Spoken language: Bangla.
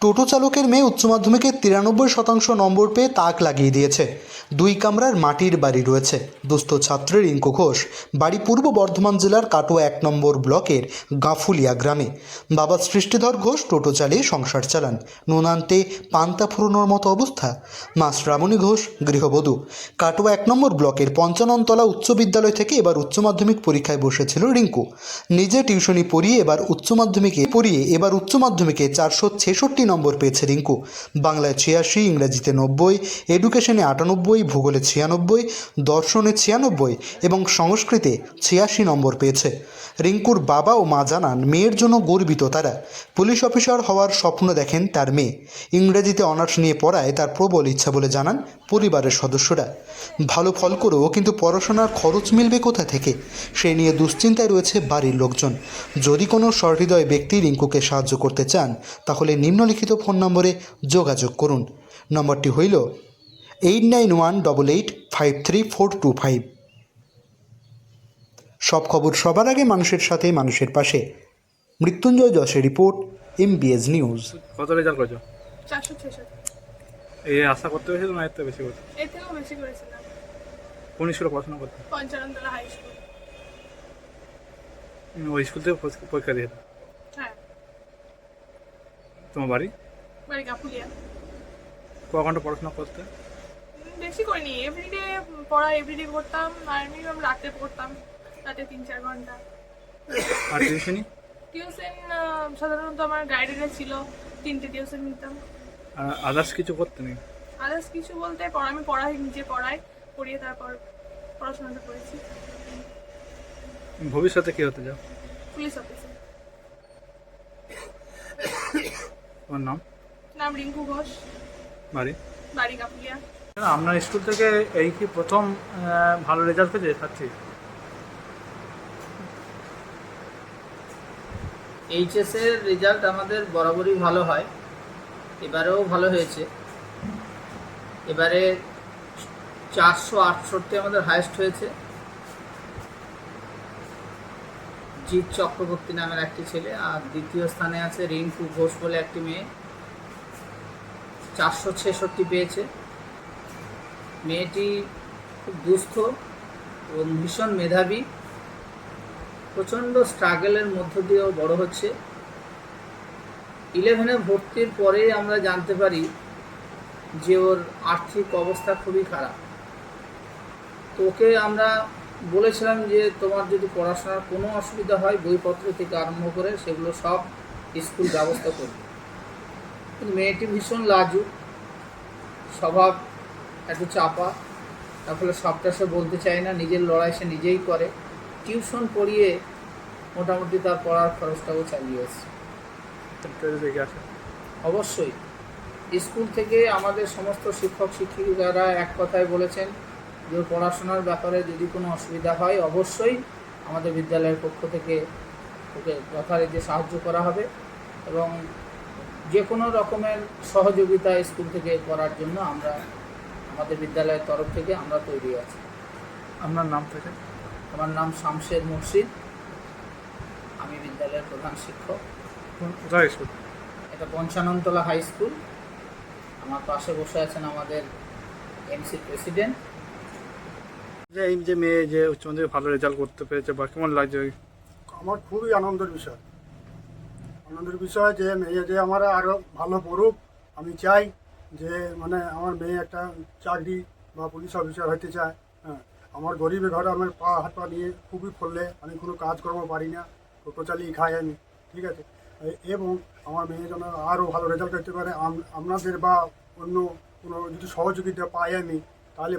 টোটো চালকের মেয়ে উচ্চ মাধ্যমিকে তিরানব্বই শতাংশ নম্বর পেয়ে তাক লাগিয়ে দিয়েছে। দুই কামরার মাটির বাড়ি রয়েছে। দুস্থ ছাত্রী রিঙ্কু ঘোষ, বাড়ি পূর্ব বর্ধমান জেলার কাটোয়া এক নম্বর ব্লকের গাফুলিয়া গ্রামে। বাবা সৃষ্টিধর ঘোষ টোটো চালিয়ে সংসার চালান। নুন আনতে পান্তা ফুরোনোর মতো অবস্থা। মা শ্রাবণী ঘোষ, গৃহবধূ। কাটোয়া এক নম্বর ব্লকের পঞ্চাননতলা উচ্চ বিদ্যালয় থেকে এবার উচ্চ মাধ্যমিক পরীক্ষায় বসেছিল রিঙ্কু। নিজে টিউশনি পড়িয়ে এবার উচ্চ মাধ্যমিকে পড়িয়ে এবার উচ্চ মাধ্যমিকে চারশো ছেষট্টি নম্বর পেয়েছে রিঙ্কু। বাংলায় ছিয়াশি, ইংরেজিতে নব্বই, এডুকেশনে আটানব্বই, ভূগোলে ছিয়ানব্বই, দর্শনে ছিয়ানব্বই এবং সংস্কৃতে ছিয়াশি নম্বর পেয়েছে। রিঙ্কুর বাবা ও মা জানান, মেয়ের জন্য গর্বিত তারা। পুলিশ অফিসার হওয়ার স্বপ্ন দেখেন তার মেয়ে। ইংরেজিতে অনার্স নিয়ে পড়ায় তার প্রবল ইচ্ছা বলে জানান পরিবারের সদস্যরা। ভালো ফল করেও কিন্তু পড়াশোনার খরচ মিলবে কোথা থেকে? সেই নিয়ে দুশ্চিন্তায় রয়েছে বাড়ির লোকজন। যদি কোনো সহৃদয় ব্যক্তি রিঙ্কুকে সাহায্য করতে চান, তাহলে নিম্নলিখিত ফোন নম্বরে যোগাযোগ করুন। নম্বরটি হইল eight nine one double eight five three four two five. সব খবর সবার আগে মানুষের সাথে মানুষের পাশে। মৃত্যুঞ্জয় যশের রিপোর্ট এমবিএস নিউজ কত রেজাল্ট করেছ? এই আশা করতে পেরেছিল না এর থেকে বেশি করতে এর থেকেও বেশি করেছিলাম। কোন স্কুলে পড়াশোনা করতে? Panchanantala high school. ওই স্কুল থেকে পরীক্ষা- দিয়ে তোমার বাড়ি? বাড়ি কাপুলিয়া। ক ঘণ্টা পড়াশোনা করতে? বেশি করিনি। এভরিডে পড়া এভরিডে করতাম। আর মিনিমাম রাতে পড়তাম। রাতে তিন চার ঘণ্টা। আর টিউশনি টিউশন সাধারণত আমার গাইডেনে ছিল। তিনটে টিউশন নিতাম। আর আদার্স কিছু করতে নেই? আদার্স কিছু বলতে পড়া আমি পড়াই নিজে পড়াই। পড়িয়ে তারপর পড়াশোনাটা করেছি। ভবিষ্যতে কি হতে যাও? পুলিশ অফিসে তোমার নাম? নাম রিঙ্কু ঘোষ। বাড়ি? বাড়ি কাপুলিয়া আপনার স্কুল থেকে এই কি প্রথম ভালো রেজাল্ট পেয়েছে? ছাত্রী এইচএস এর রেজাল্ট আমাদের বরাবরই ভালো হয়। এবারেও ভালো হয়েছে। এবারে চারশো আটষট্টি আমাদের হায়েস্ট হয়েছে। জিৎ চক্রবর্তী নামের একটি ছেলে, আর দ্বিতীয় স্থানে আছে রিঙ্কু ঘোষ বলে একটি মেয়ে। চারশো ছেষট্টি পেয়েছে। মেয়েটি খুব দুস্থ এবং ভীষণ মেধাবী। প্রচণ্ড স্ট্রাগলের মধ্য দিয়েও বড় হচ্ছে। ইলেভেনে ভর্তির পরেই আমরা জানতে পারি যে ওর আর্থিক অবস্থা খুবই খারাপ। তো ওকে আমরা বলেছিলাম যে তোমার যদি পড়াশোনার কোনো অসুবিধা হয়, বইপত্র থেকে আরম্ভ করে সেগুলো সব স্কুল ব্যবস্থা করবে। কিন্তু মেয়েটি ভীষণ লাজুক, স্বভাব একটু চাপা, তার ফলে সবটা সে বলতে চায় না, নিজের লড়াই সে নিজেই করে। টিউশন পড়িয়ে মোটামুটি তার পড়ার খরচটাও চালিয়ে এসছে। দেখে আসে অবশ্যই। স্কুল থেকে আমাদের সমস্ত শিক্ষক শিক্ষিকারা এক কথায় বলেছেন যে পড়াশোনার ব্যাপারে যদি কোনো অসুবিধা হয় অবশ্যই আমাদের বিদ্যালয়ের পক্ষ থেকে ওকে যথারীতি সাহায্য করা হবে এবং যে কোনো রকমের সহযোগিতা স্কুল থেকে করার জন্য আমরা আমাদের বিদ্যালয়ের তরফ থেকে আমরা তৈরি আছি। আপনার নাম থেকে? আমার নাম শামশেদ মুর্শিদ। আমি বিদ্যালয়ের প্রধান শিক্ষক। কোথায় স্কুল এটা পঞ্চাননতলা হাই স্কুল। আমার পাশে বসে আছেন আমাদের এমসি প্রেসিডেন্ট। যে এই যে মেয়ে যে উচ্চ মাধ্যমিকে ভালো রেজাল্ট করতে পেরেছে, বা কেমন লাগছে? আমার খুবই আনন্দের বিষয়। আনন্দের বিষয় যে মেয়ে যে আমার আরও ভালো পড়ুক, আমি চাই যে মানে আমার মেয়ে একটা চাকরি বা পুলিশ অফিসার হতে চায়। হ্যাঁ আমার গরিবের ঘরে আমার পা, হাত পা নিয়ে খুবই ফললে আমি কোনো কাজকর্ম পারি না টোটো চালিয়ে খাই আমি, ঠিক আছে? এবং আমার মেয়ে যেন আরও ভালো রেজাল্ট করতে পারে আপনাদের বা অন্য কোনো যদি সহযোগিতা পাই আমি, তাহলে